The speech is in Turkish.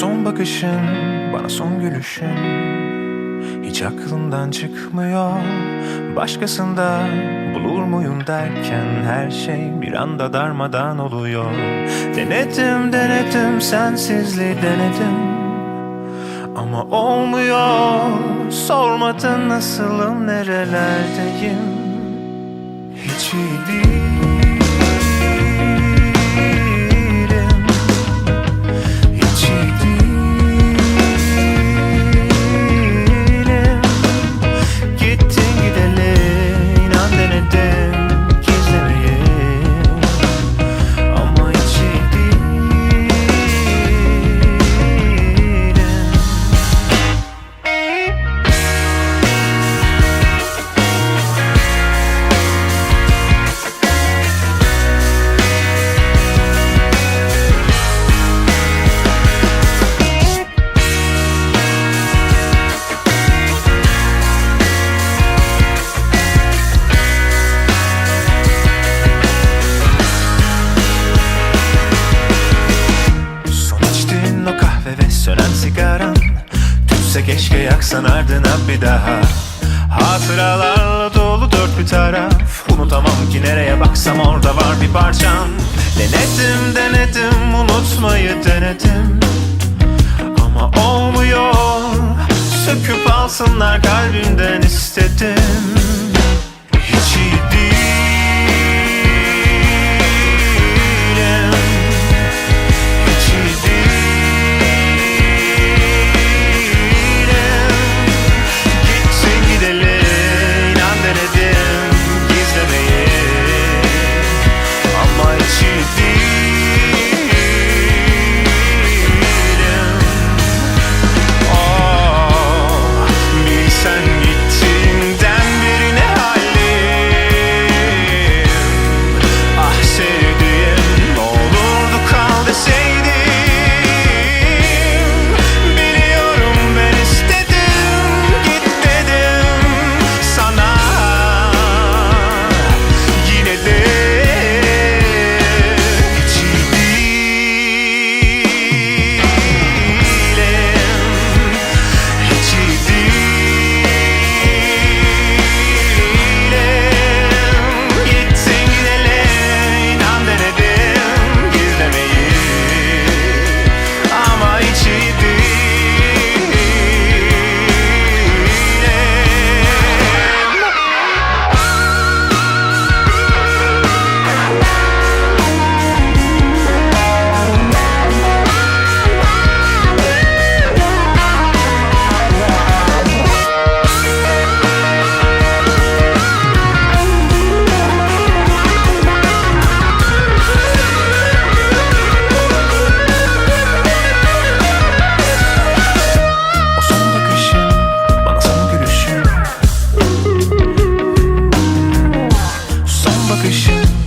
son bakışın, bana son gülüşün. Hiç aklımdan çıkmıyor Başkasında bulur muyum derken Her şey bir anda darmadan oluyor. Denedim denedim sensizliği denedim Ama olmuyor Sormadın nasılım nerelerdeyim? Hiç iyi değilim yaksan ardına bir daha. Hatıralarla dolu dört bir taraf. Unutamam ki nereye baksam orada var bir parçam. Denedim denedim unutmayı denedim. Ama olmuyor. Söküp alsınlar kalbimden istedim you.